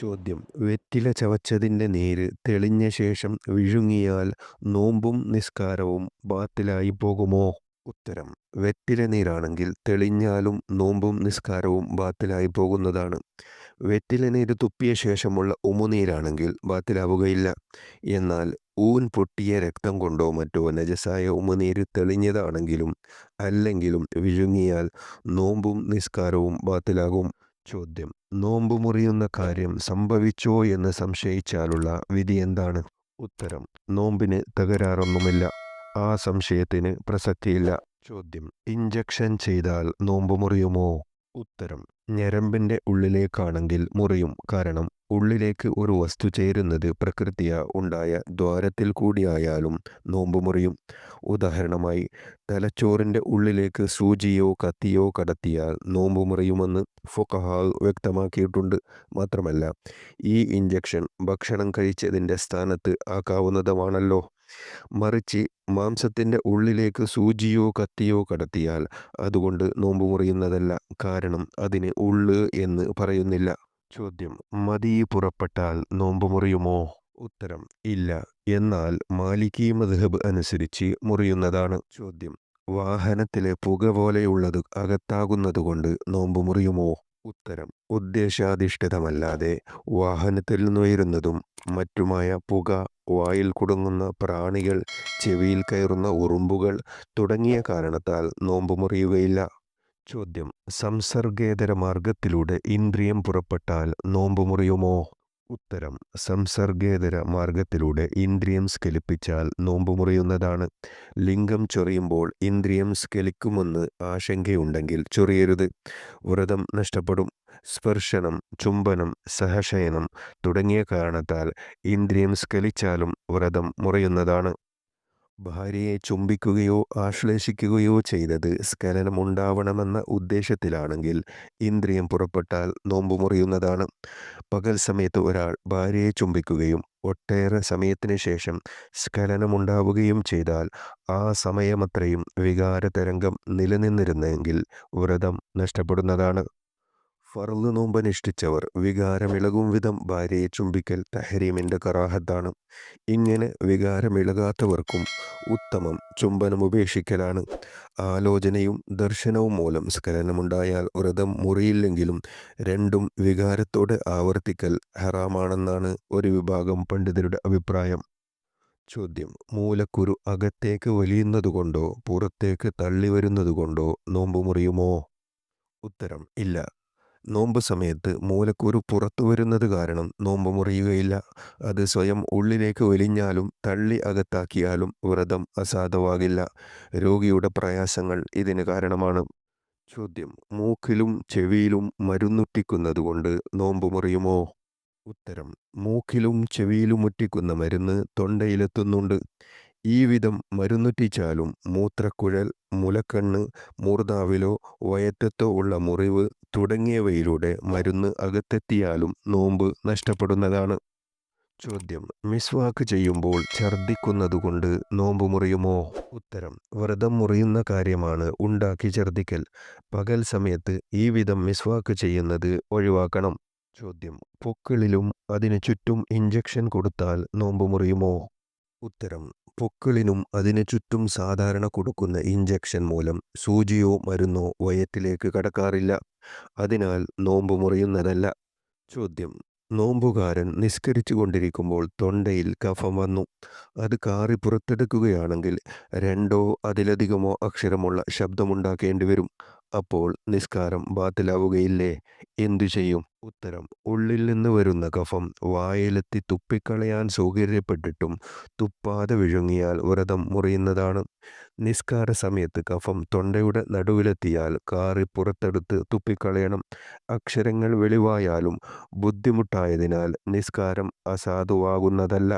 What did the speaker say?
ചോദ്യം. വെറ്റില ചവച്ചതിന്റെ നീര് തെളിഞ്ഞ ശേഷം വിഴുങ്ങിയാൽ നോമ്പും നിസ്കാരവും ബാത്തിലായി പോകുമോ? ഉത്തരം. വെറ്റില നീരാണെങ്കിൽ തെളിഞ്ഞാലും നോമ്പും നിസ്കാരവും ബാത്തിലായി പോകുന്നതാണ്. വെറ്റില നീര് തുപ്പിയ ശേഷമുള്ള ഉമുനീരാണെങ്കിൽ ബാത്തിലാവുകയില്ല. എന്നാൽ ഊൻ പൊട്ടിയ രക്തം കൊണ്ടോ മറ്റോ നജസായ ഉമുനീര് തെളിഞ്ഞതാണെങ്കിലും അല്ലെങ്കിലും വിഴുങ്ങിയാൽ നോമ്പും നിസ്കാരവും ബാത്തിലാകും. ചോദ്യം. നോമ്പ് മുറിയുന്ന കാര്യം സംഭവിച്ചോ എന്ന് സംശയിച്ചാലുള്ള വിധി എന്താണ്? ഉത്തരം നോമ്പിന് തകരാറൊന്നുമില്ല. ആ സംശയത്തിന് പ്രസക്തിയില്ല. ചോദ്യം ഇഞ്ചക്ഷൻ ചെയ്താൽ നോമ്പ് മുറിയുമോ? ഉത്തരം ഞരമ്പിന്റെ ഉള്ളിലേക്കാണെങ്കിൽ മുറിയും. കാരണം ഉള്ളിലേക്ക് ഒരു വസ്തു ചേരുന്നത് പ്രകൃതിയ ഉണ്ടായ ദ്വാരത്തിൽ കൂടിയായാലും നോമ്പ് മുറിയും. ഉദാഹരണമായി തലച്ചോറിന്റെ ഉള്ളിലേക്ക് സൂചിയോ കത്തിയോ കടത്തിയാൽ നോമ്പ് മുറിയുമെന്ന് ഫൊക്കഹാൾ വ്യക്തമാക്കിയിട്ടുണ്ട്. മാത്രമല്ല ഈ ഇഞ്ചക്ഷൻ ഭക്ഷണം കഴിച്ചതിന്റെ സ്ഥാനത്ത് ആക്കാവുന്നതുമാണല്ലോ. മറിച്ച് മാംസത്തിന്റെ ഉള്ളിലേക്ക് സൂചിയോ കത്തിയോ കടത്തിയാൽ അതുകൊണ്ട് നോമ്പ് മുറിയുന്നതല്ല. കാരണം അതിന് ഉള്ള് എന്ന് പറയുന്നില്ല. ചോദ്യം. മതി പുറപ്പെട്ടാൽ നോമ്പ് മുറിയുമോ? ഉത്തരം ഇല്ല. എന്നാൽ മാലിക്കി മദ്ഹബ് അനുസരിച്ച് മുറിയുന്നതാണ് ചോദ്യം. വാഹനത്തിലെ പുക പോലെയുള്ളത് അകത്താകുന്നതുകൊണ്ട് നോമ്പ് മുറിയുമോ? ഉത്തരം ഉദ്ദേശാധിഷ്ഠിതമല്ലാതെ വാഹനത്തിൽ നിന്നുയരുന്നതും മറ്റുമായ പുക വായിൽ കുടുങ്ങുന്ന പ്രാണികൾ ചെവിയിൽ കയറുന്ന ഉറുമ്പുകൾ തുടങ്ങിയ കാരണത്താൽ നോമ്പ് മുറിയുകയില്ല. ചോദ്യം. സംസർഗേതര മാർഗത്തിലൂടെ ഇന്ദ്രിയം പുറപ്പെട്ടാൽ നോമ്പ് മുറിയുമോ? ഉത്തരം. സംസർഗേതര മാർഗത്തിലൂടെ ഇന്ദ്രിയം സ്കലിപ്പിച്ചാൽ നോമ്പ് മുറിയുന്നതാണ്. ലിംഗം ചൊറിയുമ്പോൾ ഇന്ദ്രിയം സ്കലിക്കുമെന്ന് ആശങ്കയുണ്ടെങ്കിൽ ചൊറിയരുത്. വ്രതം നഷ്ടപ്പെടും. സ്പർശനം ചുംബനം സഹശയനം തുടങ്ങിയ കാരണത്താൽ ഇന്ദ്രിയം സ്കലിച്ചാലും വ്രതം മുറിയുന്നതാണ്. ഭാര്യയെ ചുംബിക്കുകയോ ആശ്ലേഷിക്കുകയോ ചെയ്തത് സ്ഖലനമുണ്ടാവണമെന്ന ഉദ്ദേശത്തിലാണെങ്കിൽ ഇന്ദ്രിയം പുറപ്പെട്ടാൽ നോമ്പ് മുറിയുന്നതാണ്. പകൽ സമയത്ത് ഒരാൾ ഭാര്യയെ ചുംബിക്കുകയും ഒട്ടേറെ സമയത്തിന് ശേഷം സ്ഖലനമുണ്ടാവുകയും ചെയ്താൽ ആ സമയമത്രയും വികാരതരംഗം നിലനിന്നിരുന്നെങ്കിൽ വ്രതം നഷ്ടപ്പെടുന്നതാണ്. ഫർൾ നോമ്പനുഷ്ഠിച്ചവർ വികാരമിളകും വിധം ഭാര്യയെ ചുംബിക്കൽ തഹരീമിന്റെ കറാഹത്താണ്. ഇങ്ങനെ വികാരമിളകാത്തവർക്കും ഉത്തമം ചുംബനം ഉപേക്ഷിക്കലാണ്. ആലോചനയും ദർശനവും മൂലം സ്ഖലനമുണ്ടായാൽ വ്രതം മുറിയില്ലെങ്കിലും രണ്ടും വികാരത്തോടെ ആവർത്തിക്കൽ ഹറാമാണെന്നാണ് ഒരു വിഭാഗം പണ്ഡിതരുടെ അഭിപ്രായം. ചോദ്യം. മൂലക്കുരു അകത്തേക്ക് വലിയുന്നതുകൊണ്ടോ പുറത്തേക്ക് തള്ളി വരുന്നതുകൊണ്ടോ നോമ്പ് മുറിയുമോ ഉത്തരം. ഇല്ല. നോമ്പ് സമയത്ത് മൂലക്കൂറ് പുറത്തു വരുന്നത് കാരണം നോമ്പ് മുറിയുകയില്ല. അത് സ്വയം ഉള്ളിലേക്ക് വലിഞ്ഞാലും തള്ളി അകത്താക്കിയാലും വ്രതം അസാധുവാകില്ല. രോഗിയുടെ പ്രയാസങ്ങൾ ഇതിന് കാരണമാണ്. ചോദ്യം മൂക്കിലും ചെവിയിലും മരുന്നൊട്ടിക്കുന്നതുകൊണ്ട് നോമ്പ് മുറിയുമോ? ഉത്തരം മൂക്കിലും ചെവിയിലും ഒറ്റിക്കുന്ന മരുന്ന് തൊണ്ടയിലെത്തുന്നുണ്ട്. ഈ വിധം മരുന്നുറ്റിച്ചാലും മൂത്രക്കുഴൽ മുലക്കണ്ണ് മൂർദാവിലോ വയറ്റത്തോ ഉള്ള മുറിവ് തുടങ്ങിയവയിലൂടെ മരുന്ന് അകത്തെത്തിയാലും നോമ്പ് നഷ്ടപ്പെടുന്നതാണ്. ചോദ്യം. മിസ്വാക്ക് ചെയ്യുമ്പോൾ ഛർദ്ദിക്കുന്നതുകൊണ്ട് നോമ്പ് മുറിയുമോ? ഉത്തരം. വ്രതം മുറിയുന്ന കാര്യമാണ് ഉണ്ടാക്കി ഛർദ്ദിക്കൽ. പകൽ സമയത്ത് ഈ വിധം മിസ്വാക്ക് ചെയ്യുന്നത് ഒഴിവാക്കണം. ചോദ്യം. പൊക്കിളിലും അതിനു ചുറ്റും ഇഞ്ചക്ഷൻ കൊടുത്താൽ നോമ്പ് മുറിയുമോ? ഉത്തരം. പൊക്കിളിനും അതിനു ചുറ്റും സാധാരണ കൊടുക്കുന്ന ഇഞ്ചക്ഷൻ മൂലം സൂചിയോ മരുന്നോ വയറ്റിലേക്ക് കടക്കാറില്ല. അതിനാൽ നോമ്പ് മുറിയുന്നതല്ല. ചോദ്യം. നോമ്പുകാരൻ നിസ്കരിച്ചു കൊണ്ടിരിക്കുമ്പോൾ തൊണ്ടയിൽ കഫം വന്നു. അത് കാറി പുറത്തെടുക്കുകയാണെങ്കിൽ രണ്ടോ അതിലധികമോ അക്ഷരമുള്ള ശബ്ദമുണ്ടാക്കേണ്ടി വരും അപ്പോൾ നിസ്കാരം ബാത്തിലാവുകയില്ലേ? എന്തു ചെയ്യും? ഉത്തരം. ഉള്ളിൽ നിന്ന് വരുന്ന കഫം വായിലെത്തി തുപ്പിക്കളയാൻ സൗകര്യപ്പെട്ടിട്ടും തുപ്പാതെ വിഴുങ്ങിയാൽ വ്രതം മുറിയുന്നതാണ്. നിസ്കാര സമയത്ത് കഫം തൊണ്ടയുടെ നടുവിലെത്തിയാൽ കാറി പുറത്തെടുത്ത് തുപ്പിക്കളയണം. അക്ഷരങ്ങൾ വെളിവായാലും ബുദ്ധിമുട്ടായതിനാൽ നിസ്കാരം അസാധുവാകുന്നതല്ല.